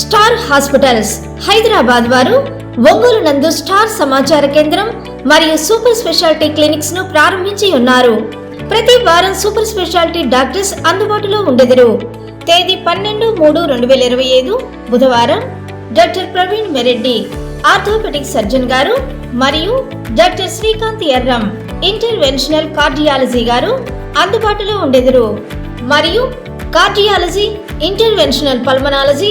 Star hospitals. Hyderabad వారు ఒంగోలు నందు star సమాచార కేంద్రం మరియు సూపర్ స్పెషాలిటీ క్లినిక్స్ను ప్రారంభించి ఉన్నారు. ప్రతి వారం సూపర్ స్పెషాలిటీ డాక్టర్స్ అందుబాటులో ఉండెదరు. తేదీ పన్నెండు మూడు రెండు వేల ఇరవై ఐదు బుధవారం doctor Praveen Mereddy orthopedic surgeon గారు మరియు doctor Srikanth Erram interventional cardiology గారు అందుబాటులో ఉండెదరు. మరియు cardiology interventional pulmonology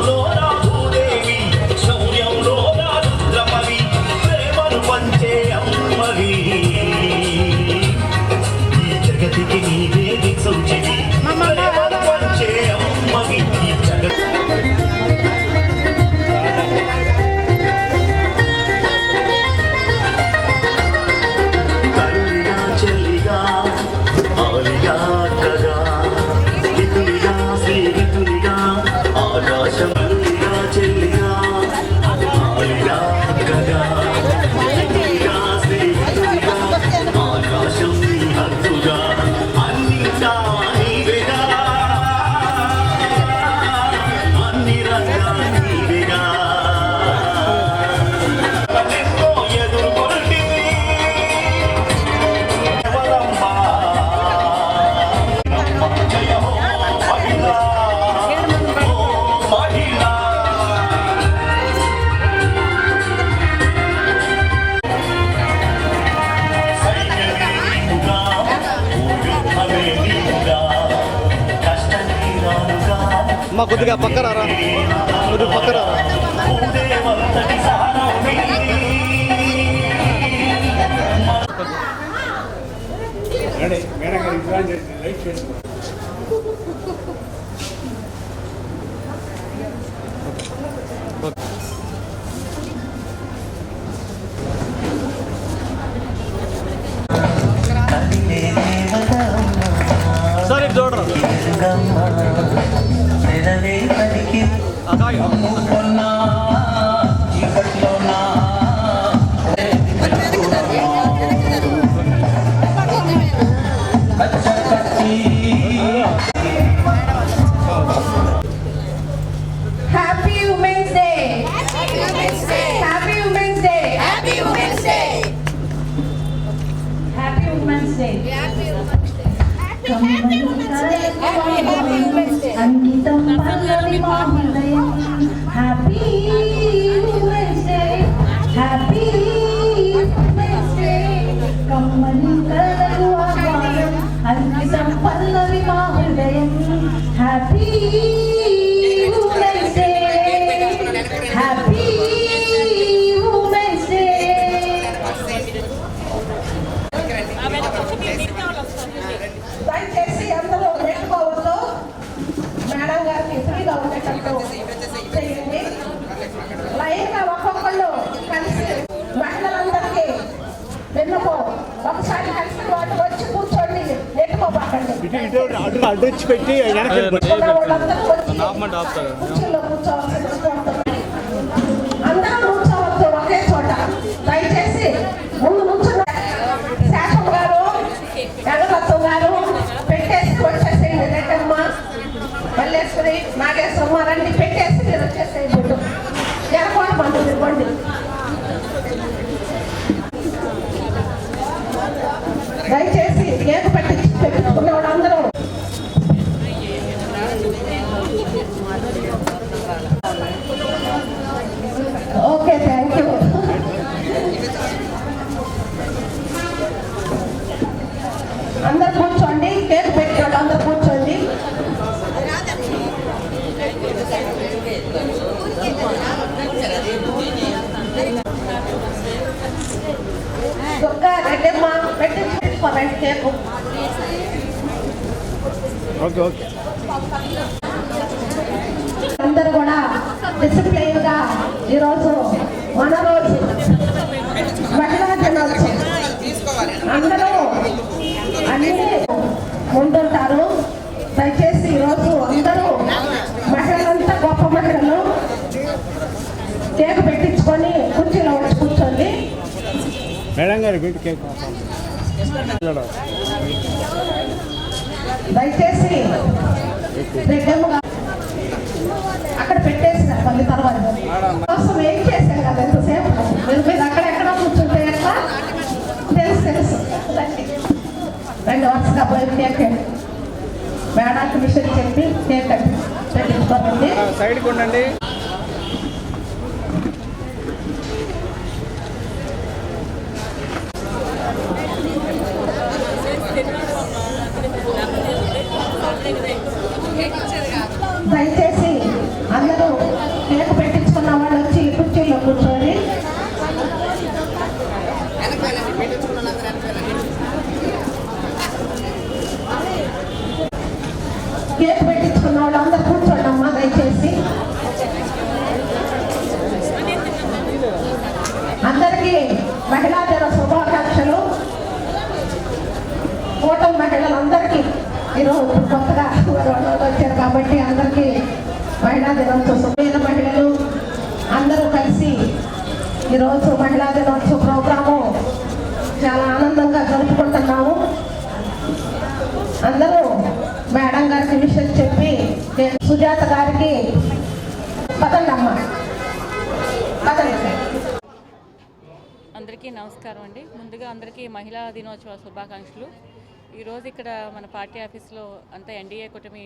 కొద్దిగా పక్కరారా? కొద్దిగా పక్కరారా? మేడం గారు అకాయ. Happy Happy, happy Wednesday. Ang gitang pangalimang లైన్గా ఒక్కొక్కళ్ళు కలిసి మహిళలందరికీ వెన్నుకో ఒకసారి కలిసి వాళ్ళు వచ్చి కూర్చోండి నెట్టుకోబాకండి ఓకే ఓకే. అందరూ కూడా డిసిప్లైన్గా ఈరోజు మన రోజు మహిళా అందరూ అన్ని ముందుంటారు. దయచేసి ఈరోజు అందరూ మహిళలంతా గొప్ప మహిళలు. కేక్ పెట్టించుకొని కుర్చీలో వచ్చి కూర్చోండి. మేడం గారు కేక్ దయచేసి అక్కడ పెట్టేసిన మళ్ళీ తర్వాత. కోసం ఏం చేశాను కదా ఎంతసేపు? మీరు మీరు అక్కడెక్కడ కూర్చుంటే ఎట్లా? తెలుసు తెలుసు. రండి. రెండు వరుసగా పోయి కేక్ మేడానికి విషయం చెప్పి కేక్ పెట్టించుకోండి సైడ్కి ఉండండి దయచేసి అందరూ కేక్ పెట్టించుకున్న వాళ్ళు వచ్చి కుర్చీలో కూర్చోండి కేక్ పెట్టించుకున్న వాళ్ళు అందరూ కూర్చోండి అమ్మా దయచేసి అందరికీ మహిళా దిన శుభాకాంక్షలు కూటమి మహిళలందరికీ కొత్తగా వచ్చారు కాబట్టి అందరికీ మహిళా దినోత్సవ శుభమైన మహిళలు అందరూ కలిసి ఈరోజు మహిళా దినోత్సవ ప్రోగ్రాము చాలా ఆనందంగా జరుపుకుంటున్నాము. అందరూ మేడం గారికి విషయం చెప్పి నేను సుజాత గారికి పదండి అమ్మ. పదండి. అందరికీ నమస్కారం అండి. ముందుగా అందరికీ మహిళా దినోత్సవ శుభాకాంక్షలు. ఈరోజు ఇక్కడ మన పార్టీ ఆఫీస్లో అంతా ఎన్డీఏ కూటమి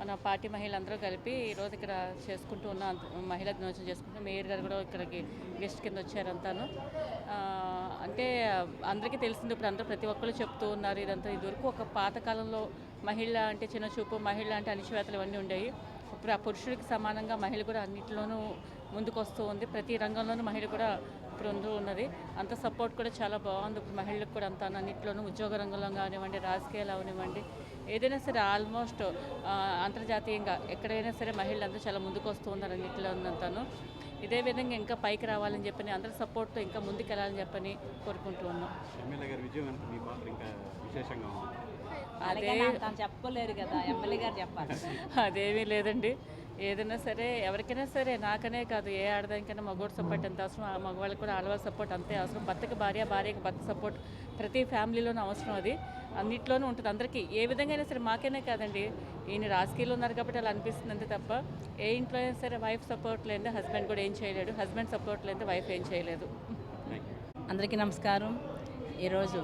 మన పార్టీ మహిళలందరూ కలిపి ఈరోజు ఇక్కడ చేసుకుంటూ ఉన్న మహిళా దినోత్సవం చేసుకుంటూ మేయర్ గారు కూడా ఇక్కడికి గెస్ట్ కింద వచ్చారంతాను అంటే అందరికీ తెలిసింది ఇప్పుడు అందరూ ప్రతి ఒక్కరు చెప్తూ ఉన్నారు ఇదంతా. ఇదివరకు ఒక పాతకాలంలో మహిళ అంటే చిన్న చూపు మహిళ అంటే అణిచివేతలు ఇవన్నీ ఉండేవి. ఇప్పుడు ఆ పురుషుడికి సమానంగా మహిళ కూడా అన్నింటిలోనూ ముందుకు వస్తూ ఉంది. ప్రతి రంగంలోనూ మహిళ కూడా ఇప్పుడు ఉంటూ ఉన్నది. అంత సపోర్ట్ కూడా చాలా బాగుంది. ఇప్పుడు మహిళలకు కూడా అంత అన్నింటిలోనూ ఉద్యోగ రంగంలో కానివ్వండి రాజకీయాలు అవనివ్వండి ఏదైనా సరే ఆల్మోస్ట్ అంతర్జాతీయంగా ఎక్కడైనా సరే మహిళలు అందరూ చాలా ముందుకు వస్తూ ఉన్నారు అన్నింటిలో ఉన్నంతను. ఇదే విధంగా ఇంకా పైకి రావాలని చెప్పని అందరి సపోర్ట్తో ఇంకా ముందుకు వెళ్ళాలని చెప్పని కోరుకుంటూ ఉన్నాం. ఎమ్మెల్యే గారి విజయం వెనుక మీ పాత్ర ఇంకా విశేషంగా ఉంది? అదే చెప్పలేరు కదా. ఎమ్మెల్యే గారు చెప్పాలి. అదేమీ లేదండి. ఏదైనా సరే ఎవరికైనా సరే నాకనే కాదు ఏ ఆడదానికైనా మగవాడు సపోర్ట్ ఎంత అవసరం? ఆ మగవాళ్ళకి కూడా ఆడవాళ్ళ సపోర్ట్ అంతే అవసరం. భర్తకి భార్య భార్యకి భర్త సపోర్ట్ ప్రతి ఫ్యామిలీలోనూ అవసరం అది. అన్నిట్లోనూ ఉంటుంది. అందరికీ ఏ విధంగా అయినా సరే మాకైనా కాదండి. ఈయన రాజకీయాలు ఉన్నారు కాబట్టి అలా అనిపిస్తుంది అంతే తప్ప ఏ ఇంట్లో అయినా సరే వైఫ్ సపోర్ట్ లేదా హస్బెండ్ కూడా ఏం చేయలేడు. హస్బెండ్ సపోర్ట్ లేదంటే వైఫ్ ఏం చేయలేదు. అందరికీ నమస్కారం. ఈరోజు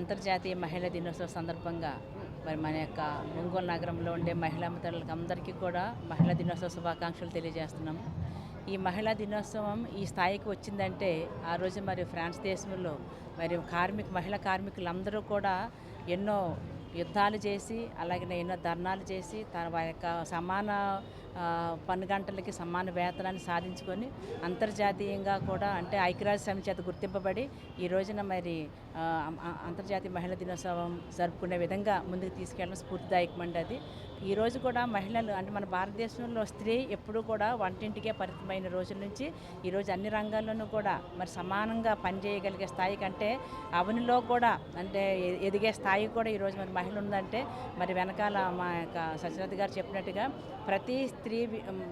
అంతర్జాతీయ మహిళా దినోత్సవం సందర్భంగా మరి మన యొక్క ఒంగోలు నగరంలో ఉండే మహిళా మిత్రులకు అందరికీ కూడా మహిళా దినోత్సవ శుభాకాంక్షలు తెలియజేస్తున్నాము ఈ మహిళా దినోత్సవం ఈ స్థాయికి వచ్చిందంటే ఆ రోజు మరి ఫ్రాన్స్ దేశంలో మరి కార్మిక మహిళా కార్మికులందరూ కూడా ఎన్నో యుద్ధాలు చేసి అలాగే ఎన్నో ధర్నాలు చేసి తన వారి యొక్క సమాన పన్ను గంటలకి సమాన వేతనాన్ని సాధించుకొని అంతర్జాతీయంగా కూడా అంటే ఐక్యరాజ్య సమితి చేత గుర్తింపబడి ఈ రోజున మరి అంతర్జాతీయ మహిళా దినోత్సవం జరుపుకునే విధంగా ముందుకు తీసుకెళ్ళడం స్ఫూర్తిదాయకమండి అది ఈరోజు కూడా మహిళలు అంటే మన భారతదేశంలో స్త్రీ ఎప్పుడూ కూడా వంటింటికే పరిమితమైన రోజుల నుంచి ఈరోజు అన్ని రంగాల్లోనూ కూడా మరి సమానంగా పనిచేయగలిగే స్థాయి కంటే అవనిలో కూడా అంటే ఎదిగే స్థాయి కూడా ఈరోజు మరి మహిళ ఉందంటే మరి వెనకాల మా యొక్క సత్యనాథ్ గారు చెప్పినట్టుగా ప్రతి స్త్రీ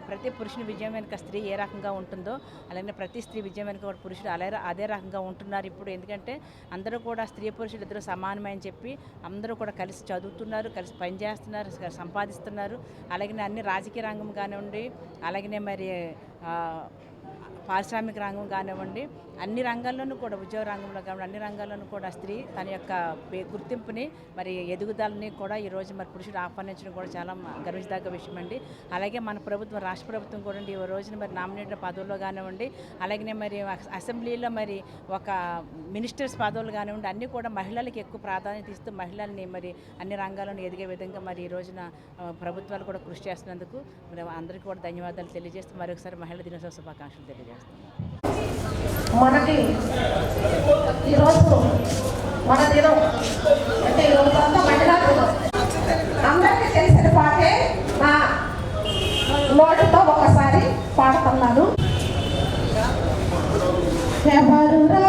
ప్రతి పురుషుని విజయం వెనుక స్త్రీ ఏ రకంగా ఉంటుందో అలాగే ప్రతి స్త్రీ విజయం వెనుక పురుషుడు అలా అదే రకంగా ఉంటున్నారు ఇప్పుడు. ఎందుకంటే అందరూ కూడా స్త్రీ పురుషులు ఇద్దరు సమానమే అని చెప్పి అందరూ కూడా కలిసి చదువుతున్నారు కలిసి పనిచేస్తున్నారు స- సంపాదిస్తున్నారు. అలాగే అన్ని రాజకీయ రంగం కానివ్వండి అలాగనే మరి పారిశ్రామిక రంగం కానివ్వండి అన్ని రంగాల్లోనూ కూడా ఉద్యోగ రంగంలో కాబట్టి అన్ని రంగాల్లోనూ కూడా స్త్రీ తన యొక్క గుర్తింపుని మరి ఎదుగుదలని కూడా ఈరోజు మరి పురుషుడు ఆహ్వానించడం కూడా చాలా గర్వించదగ్గ విషయం అండి అలాగే మన ప్రభుత్వం రాష్ట్ర ప్రభుత్వం కూడా ఈ రోజున మరి నామినేటెడ్ పదవుల్లో కానివ్వండి అలాగే మరి అసెంబ్లీలో మరి ఒక మినిస్టర్స్ పదవులు కానివ్వండి అన్నీ కూడా మహిళలకు ఎక్కువ ప్రాధాన్యత ఇస్తూ మహిళల్ని మరి అన్ని రంగాల్లోనూ ఎదిగే విధంగా మరి ఈ రోజున ప్రభుత్వాలు కూడా కృషి చేస్తున్నందుకు మరి అందరికీ కూడా ధన్యవాదాలు తెలియజేస్తూ మరొకసారి మహిళా దినోత్సవ శుభాకాంక్షలు తెలియజేస్తున్నాను. మనకి ఈరోజు మన దినం. అంటే ఈరోజు అంతా మహిళా దినం. అందరికీ తెలిసిన పాటే నా నోటితో ఒకసారి పాడుతున్నాను. ఎవరు రా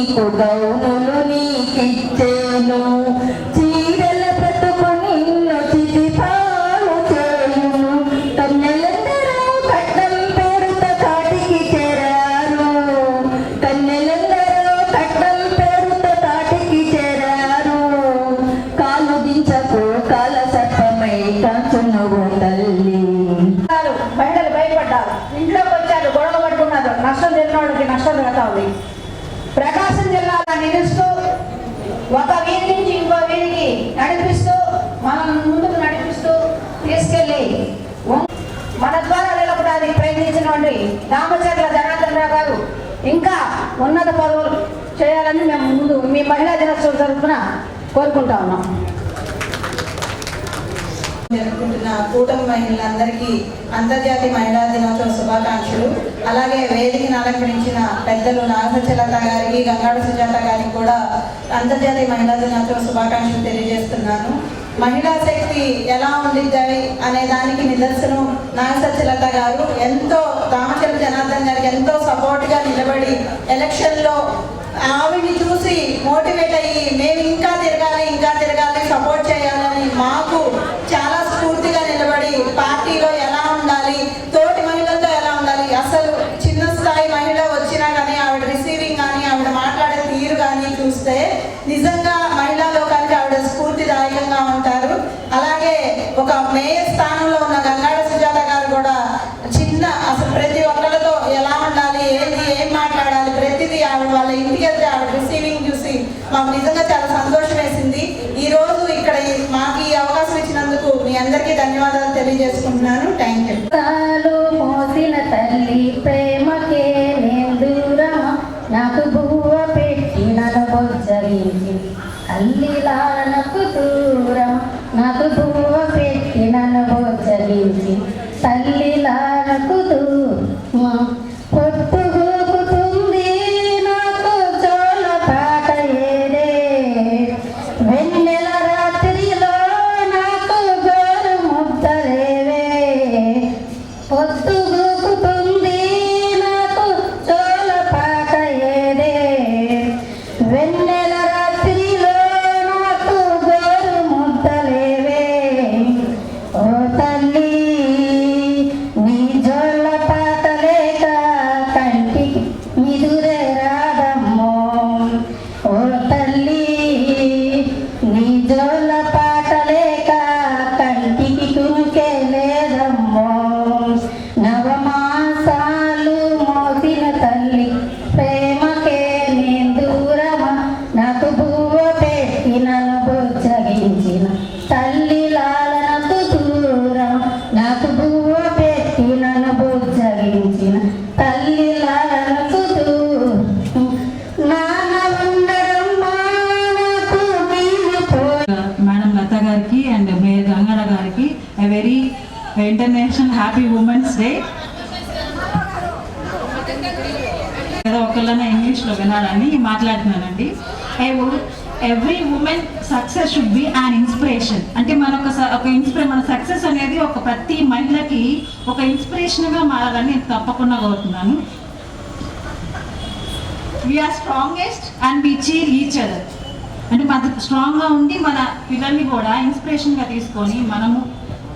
నీకు గౌనులు నీకిచ్చేను ముందుకు నడిపిస్తూ తీసుకెళ్ళి మన ద్వారా నిలబడడానికి ప్రయత్నించినటువంటి రామచర్ల జనార్దన్ రావు గారు ఇంకా ఉన్నత పదవులు చేయాలని మేము ముందు మీ మహిళా దినోత్సవం తరఫున కోరుకుంటా ఉన్నాం. జరుపుకుంటున్న కూటమి మహిళలందరికీ అంతర్జాతీయ మహిళా దినోత్సవ శుభాకాంక్షలు. అలాగే వేదికను అలంకరించిన పెద్దలు నాగసచలత గారికి గంగాడ సుజాత గారికి కూడా అంతర్జాతీయ మహిళా దినోత్సవ శుభాకాంక్షలు తెలియజేస్తున్నాను. మహిళా శక్తి ఎలా ఉండిద్దాయి అనే దానికి నిదర్శనం నాగసత్యలత గారు. ఎంతో రామచంద్ర జనార్దన్ గారికి ఎంతో సపోర్ట్గా నిలబడి ఎలక్షన్లో ఆవిడ్ని చూసి మోటివేట్ అయ్యి మేము ఇంకా తిరగాలి ఇంకా తిరగాలి సపోర్ట్ చేయాలని మాకు చాలా స్ఫూర్తిగా నిలబడి పార్టీలో ఎలా ఉండాలి తోటి మహిళలతో ఎలా ఉండాలి అసలు చిన్న స్థాయి మహిళ వచ్చినా కానీ ఆవిడ రిసీవింగ్ కానీ ఆవిడ మాట్లాడే తీరు కానీ చూస్తే నిజంగా ఒక మేయర్ స్థానంలో ఉన్న గంగాడ సుజాత గారు కూడా చిన్న అసలు ప్రతి ఒక్కరితో ఎలా ఉండాలి ఏంటి ఏం మాట్లాడాలి ప్రతిదీ ఆవిడ వాళ్ళ ఇంటికి వెళ్తే ఆవిడ రిసీవింగ్ చూసి మాకు నిజంగా చాలా సంతోషం వేసింది. ఈ రోజు ఇక్కడ మాకు ఈ అవకాశం ఇచ్చినందుకు మీ అందరికీ ధన్యవాదాలు తెలియజేసుకుంటున్నాను. థ్యాంక్ యూ ఇన్స్పిరేషన్గా మారాలని నేను తప్పకుండా కోరుతున్నాను. We are strongest and we cheer each other అంటే మన స్ట్రాంగ్గా ఉండి మన పిల్లల్ని కూడా ఇన్స్పిరేషన్గా తీసుకొని మనము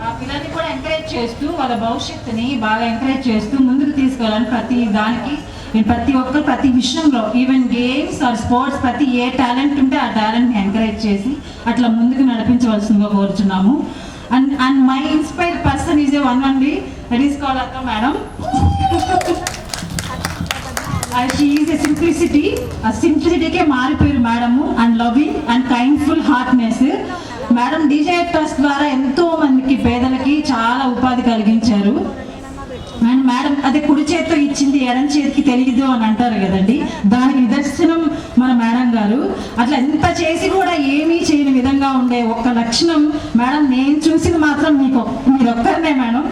ఆ పిల్లల్ని కూడా ఎంకరేజ్ చేస్తూ వాళ్ళ భవిష్యత్తుని బాగా ఎంకరేజ్ చేస్తూ ముందుకు తీసుకెళ్ళాలని ప్రతి దానికి నేను ప్రతి ఒక్కరు ప్రతి విషయంలో ఈవెన్ గేమ్స్ ఆర్ స్పోర్ట్స్ ప్రతి ఏ టాలెంట్ ఉంటే ఆ టాలెంట్ని ఎంకరేజ్ చేసి అట్లా ముందుకు నడిపించవలసిందిగా కోరుచున్నాము. And and my inspired person is a one only that is call అక్క madam she is a simplicity ఆ సింప్లిసిటీకే మారిపోయారు madam and loving and kindful heartness madam DJ trust ద్వారా ఎంతో మందికి పేదలకి చాలా ఉపాధి కలిగించారు. అండ్ మేడం అదే కుడి చేతితో ఇచ్చింది ఎడం చేతికి తెలియదు అని అంటారు కదండి. దానికి నిదర్శనం మన గారు అట్లా ఎంత చేసి కూడా ఏమీ చేయని విధంగా ఉండే ఒక్క లక్షణం మేడం నేను చూసింది మాత్రం మీకు మీరు ఒక్కరినే మేడం.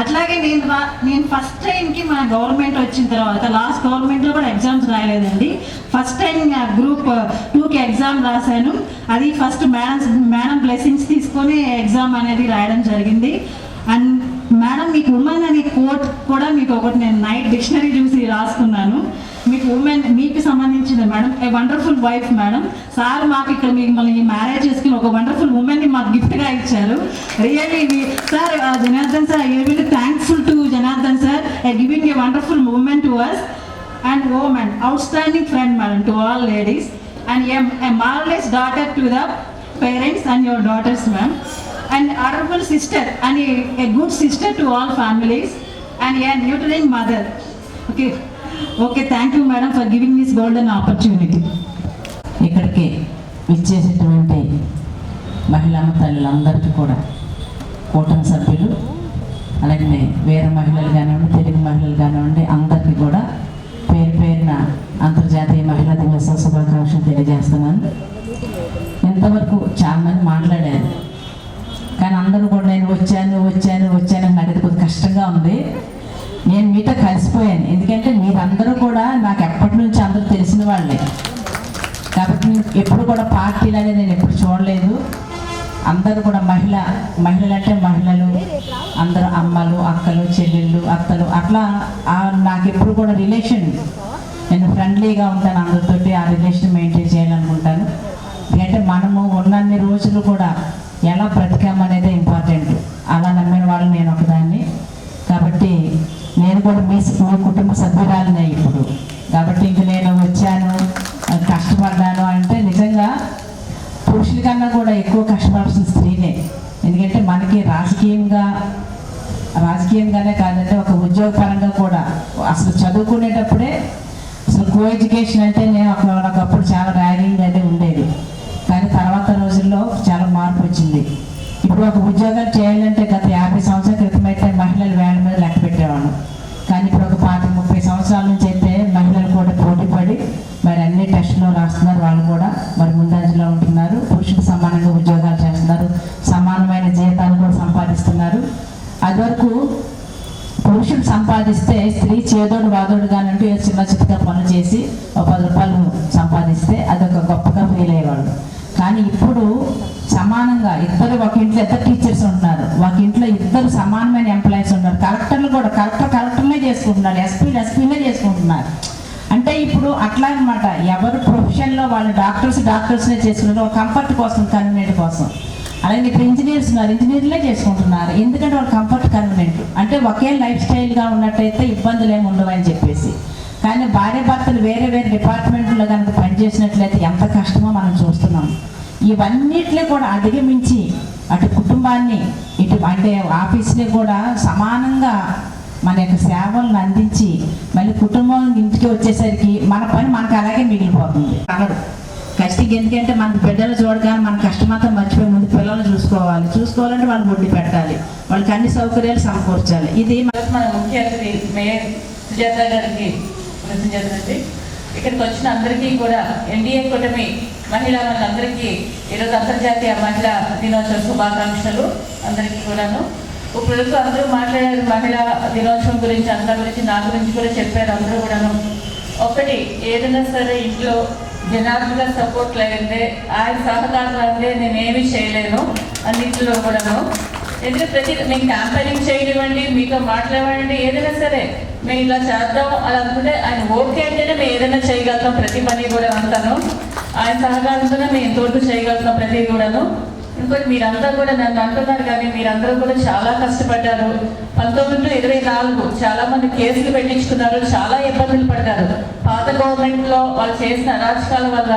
అట్లాగే నేను నేను ఫస్ట్ టైంకి మన గవర్నమెంట్ వచ్చిన తర్వాత లాస్ట్ గవర్నమెంట్లో కూడా ఎగ్జామ్స్ రాయలేదండి. ఫస్ట్ టైం గ్రూప్ టూకి ఎగ్జామ్ రాశాను. అది ఫస్ట్ మేడం మేడం బ్లెస్సింగ్స్ తీసుకొని ఎగ్జామ్ అనేది రాయడం జరిగింది. అండ్ మేడం మీకు ఉమెన్ అనే కోట్ కూడా మీకు ఒకటి నేను నైట్ డిక్షనరీ చూసి రాసుకున్నాను. మీకు ఉమెన్ మీకు సంబంధించింది madam a wonderful wife madam sir మాకు ఇక్కడ మిమ్మల్ని మ్యారేజ్ చేసుకుని ఒక వండర్ఫుల్ ఉమెన్ని మాకు గిఫ్ట్గా ఇచ్చారు. Really sir Janardhan sir I will thankful to Janardhan sir I giving a wonderful women to us and women outstanding friend madam to all ladies and a marvellous daughter to the parents and your daughters ma'am and wonderful sister and a good sister to all families and a nurturing mother okay okay thank you madam for giving this golden opportunity ఇక్కడికి విచ్చేసేటువంటి మహిళా తల్లులందరికీ కూడా కూటమి సభ్యులు అలాగే వేరే మహిళలు కానివ్వండి తెలుగు మహిళలు కానివ్వండి అందరికీ కూడా పేరు పేరున అంతర్జాతీయ మహిళా దినోత్సవ శుభాకాంక్షలు తెలియజేస్తున్నాను. ఇంతవరకు చాలా మంది మాట్లాడారు కానీ అందరూ కూడా నేను వచ్చాను వచ్చాను వచ్చాను అని అడిగితే కొద్దిగా కష్టంగా ఉంది. నేను మీతో కలిసిపోయాను. ఎందుకంటే మీరందరూ కూడా నాకు ఎప్పటి నుంచి అందరూ తెలిసిన వాళ్ళే. కాబట్టి ఎప్పుడు కూడా పార్టీలు అనేది నేను ఎప్పుడు చూడలేదు. అందరూ కూడా మహిళ మహిళలు అంటే మహిళలు అందరూ అమ్మలు అక్కలు చెల్లెళ్ళు అత్తలు అట్లా నాకు ఎప్పుడు కూడా రిలేషన్ నేను ఫ్రెండ్లీగా ఉంటాను అందరితోటి ఆ రిలేషన్ మెయింటైన్ చేయాలనుకుంటాను. ఎందుకంటే మనము ఉన్నన్ని రోజులు కూడా ఎలా బ్రతికామనేదే ఇంపార్టెంట్ అలా నమ్మిన వాళ్ళు నేను ఒకదాన్ని. కూడా మీ మీ కుటుంబ సభ్యురాలినే ఇప్పుడు. కాబట్టి ఇంక నేను వచ్చాను కష్టపడ్డాను అంటే నిజంగా పురుషుల కన్నా కూడా ఎక్కువ కష్టపడాల్సిన స్త్రీనే. ఎందుకంటే మనకి రాజకీయంగా రాజకీయంగానే కాదంటే ఒక ఉద్యోగపరంగా కూడా అసలు చదువుకునేటప్పుడే అసలు కో ఎడ్యుకేషన్ అంటే నేను ఒకప్పుడు చాలా ర్యాగింగ్ అనేది ఉండేది. కానీ తర్వాత రోజుల్లో చాలా మార్పు వచ్చింది. ఇప్పుడు ఒక ఉద్యోగం చేయాలంటే చేదోడు వాదోడు కానీ ఏదో చిన్న చిత్తగా పనులు చేసి ఒక పది రూపాయలు సంపాదిస్తే అదొక గొప్పగా ఫీల్ అయ్యేవాళ్ళు. కానీ ఇప్పుడు సమానంగా ఇద్దరు ఒక ఇంట్లో ఇద్దరు టీచర్స్ ఉంటున్నారు. ఒక ఇంట్లో ఇద్దరు సమానమైన ఎంప్లాయీస్ ఉన్నారు కలెక్టర్లు కూడా కలెక్టర్ కలెక్టర్లే చేసుకుంటున్నారు. ఎస్పీలు ఎస్పీలే చేసుకుంటున్నారు. అంటే ఇప్పుడు అట్లా అనమాట ఎవరు ప్రొఫెషన్లో వాళ్ళు డాక్టర్స్ డాక్టర్స్నే చేసుకున్నారు. కంఫర్ట్ కోసం కన్వీనియంట్ కోసం. అలాగే ఇక్కడ ఇంజనీర్స్ ఉన్నారు ఇంజనీర్లే చేసుకుంటున్నారు. ఎందుకంటే వాళ్ళు కంఫర్ట్ కన్వీనియంట్ అంటే ఒకే లైఫ్ స్టైల్గా ఉన్నట్టయితే ఇబ్బందులు ఏమి ఉండవు అని చెప్పేసి. కానీ భార్య భర్తలు వేరే వేరే డిపార్ట్మెంట్లో కనుక పనిచేసినట్లయితే ఎంత కష్టమో మనం చూస్తున్నాం. ఇవన్నిట్లో కూడా అధిగమించి అటు కుటుంబాన్ని ఇటు అంటే ఆఫీస్ని కూడా సమానంగా మన యొక్క సేవలను అందించి మళ్ళీ కుటుంబం ఇంటికి వచ్చేసరికి మన పని మనకు అలాగే మిగిలిపోతుంది. అనడు ఎందుకంటే మనకు బిడ్డలు చూడగానే మన కష్టమంతా మర్చిపోయి ముందు పిల్లలు చూసుకోవాలి. చూసుకోవాలంటే వాళ్ళు గుడ్డి పెట్టాలి. వాళ్ళకి అన్ని సౌకర్యాలు సమకూర్చాలి. ఇది మన ముఖ్య అతిథి మేయర్ సుజాత గారికి కృతజ్ఞతలండి ఇక్కడికి వచ్చిన అందరికీ కూడా ఎన్డీఏ కూటమి మహిళా వాళ్ళందరికీ ఈరోజు అంతర్జాతీయ మహిళా దినోత్సవ శుభాకాంక్షలు అందరికీ కూడాను. ఇప్పుడు అందరూ మాట్లాడారు మహిళా దినోత్సవం గురించి అందరి గురించి నా గురించి కూడా చెప్పారు అందరూ కూడాను. ఒకటి ఏదైనా సరే ఇంట్లో జనార్దన్ సపోర్ట్ లేదంటే ఆయన సహకారం నేను నేనేమి చేయలేను అన్నింటిలో కూడాను. ఎందుకంటే ప్రతి మేము క్యాంపెయినింగ్ చేయనివ్వండి మీతో మాట్లాడవండి ఏదైనా సరే మేము ఇలా చేద్దాం అలా అనుకుంటే ఆయన ఓకే అంటేనే మేము ఏదైనా చేయగలుగుతాం ప్రతి పని కూడా అంటాను ఆయన సహకారంతోనే మేము ఎంతవరకు చేయగలుగుతాం ప్రతి కూడాను. ఇంకోటి మీరంతా కూడా నన్ను అంటున్నారు కానీ మీరందరూ కూడా చాలా కష్టపడ్డారు. పంతొమ్మిది ఇరవై నాలుగు చాలా మంది కేసులు పెట్టించుకున్నారు చాలా ఇబ్బందులు పడ్డారు. పాత గవర్నమెంట్లో వాళ్ళు చేసిన అరాచకాల వల్ల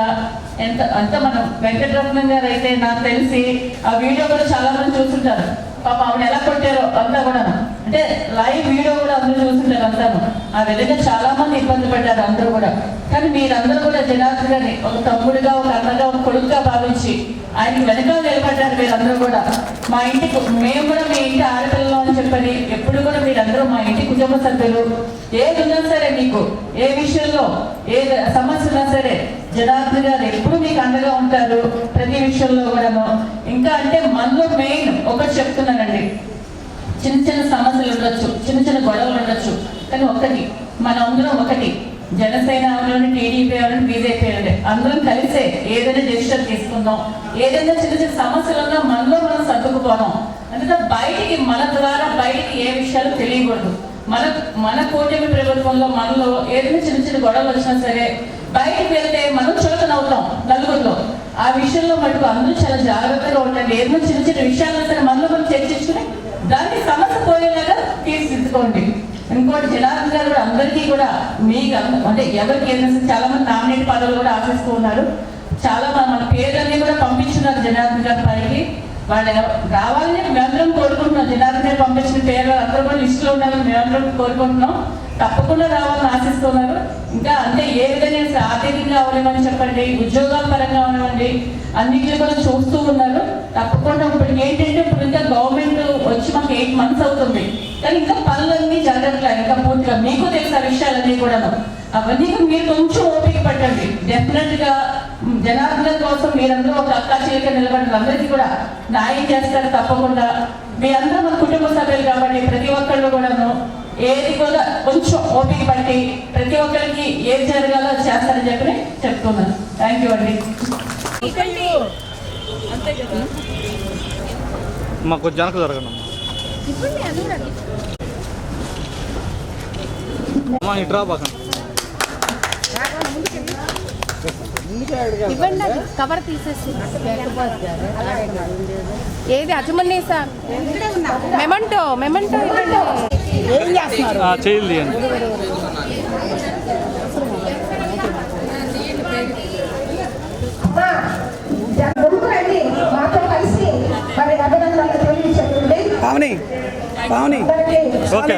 ఎంత అంత మనం వెంకటరత్నం గారు అయితే నాకు తెలిసి ఆ వీడియో కూడా చాలా మంది చూస్తుంటారు. పాప ఆవిడ ఎలా కొట్టారో అంతా కూడా అంటే లైవ్ వీడియో కూడా అందరూ చూస్తుంటారు అంతాను ఆ విధంగా చాలా మంది ఇబ్బంది పడ్డారు అందరూ కూడా. కానీ మీరందరూ కూడా జనార్దనని ఒక తమ్ముడిగా ఒక అన్నగా ఒక కొడుకుగా భావించి ఆయనకి వెనకాల నిలబడ్డారు మీరందరూ కూడా. మా ఇంటికి మేము కూడా మీ ఇంటి ఆడపిల్లలు అని చెప్పని ఎప్పుడు కూడా మీరందరూ మా ఇంటి కుటుంబ సభ్యులు. ఏది ఉన్నా సరే మీకు ఏ విషయంలో ఏ సమస్య ఉన్నా సరే జనార్దన్ గారు ఎప్పుడు మీకు అండగా ఉంటారు ప్రతి విషయంలో కూడాను. ఇంకా అంటే మనలో మెయిన్ ఒకటి చెప్తున్నాను. చిన్న చిన్న సమస్యలు ఉండొచ్చు చిన్న చిన్న గొడవలు ఉండొచ్చు. కానీ ఒక్కటి మనం అందరం ఒకటి జనసేన అవనండి టీడీపీ అవనండి బీజేపీ అవనండి అందరం కలిసే ఏదైనా డెసిషన్ తీసుకుందాం. ఏదైనా చిన్న చిన్న సమస్యలు ఉన్నా మనలో మనం సర్దుకుపోదాం. అందుకే బయటికి మన ద్వారా బయటికి ఏ విషయాలు తెలియకూడదు. మన మన కూటమి ప్రభుత్వంలో మనలో ఏదైనా చిన్న చిన్న గొడవలు వచ్చినా సరే బయటకు వెళ్తే మనం చులకన అవుతాం నలుగురిలో. ఆ విషయంలో మటుకు అందరూ చాలా జాగ్రత్తగా ఉండండి. ఏదైనా చిన్న చిన్న విషయాలు సరే మనలో మనం చర్చించుకుని దాన్ని సమస్య పోయేలాగా తీర్చిదిద్దుకోండి. ఇంకోటి జనార్దన్ గారు కూడా అందరికీ కూడా మీకు అంటే ఎవరికి ఏదైనా చాలా మంది నామినేట్ పదవులు కూడా ఆశిస్తూ ఉన్నారు. చాలా మంది మన పేర్లన్నీ కూడా పంపించున్నారు జనార్దన్ గారి పైకి. వాళ్ళు రావాలని మేమందరం కోరుకుంటున్నాం. జనార్దన్ గారు పంపించిన పేర్లు అందరూ కూడా లిస్టులో ఉన్నారని మేమందరం కోరుకుంటున్నాం. తప్పకుండా రావాలని ఆశిస్తున్నారు ఇంకా అంటే ఏ విధంగా ఆర్థికంగా అవనివ్వని చెప్పండి ఉద్యోగాల పరంగా అవనివ్వండి అన్నింటినీ కూడా చూస్తూ ఉన్నారు. తప్పకుండా ఇప్పుడు ఏంటంటే ఇప్పుడు ఇంకా గవర్నమెంట్ వచ్చి మాకు ఎయిట్ మంత్స్ అవుతుంది. కానీ ఇంకా పనులన్నీ జరగట్లేదు ఇంకా పూర్తిగా మీకు తెలుసు ఆ విషయాలన్నీ కూడా అవన్నీ మీరు కొంచెం ఓపిక పట్టండి. డెఫినెట్గా జనార్దన్ కోసం మీరందరూ ఒక అక్కా చీలిక నిలబడి అందరికీ కూడా న్యాయం చేస్తారు తప్పకుండా. మీ అందరూ మన కుటుంబ సభ్యులు కాబట్టి ప్రతి ఒక్కళ్ళు కూడాను ఏది కూడా కొంచెం ఓపిక పట్టి ప్రతి ఒక్కరికి ఏది జరగాలో చేస్తారని చెప్పి చెప్తున్నాను. థ్యాంక్ యూ అండి. మాకు వెనక జరగండి అమ్మా ఇట్రా బాగా ఇవ్వండి అది కవర్ తీసేసి. ఏది అజమల్ని సార్ మెమంటో మెమంటో ఇవ్వండి. ఏం చేస్తున్నారు చేయాలి తీయండి అమ్మా ముందుకు రండి మాతో కలిసి మరి అభినందనలు తెలియజేయండి పావని పావని ఓకే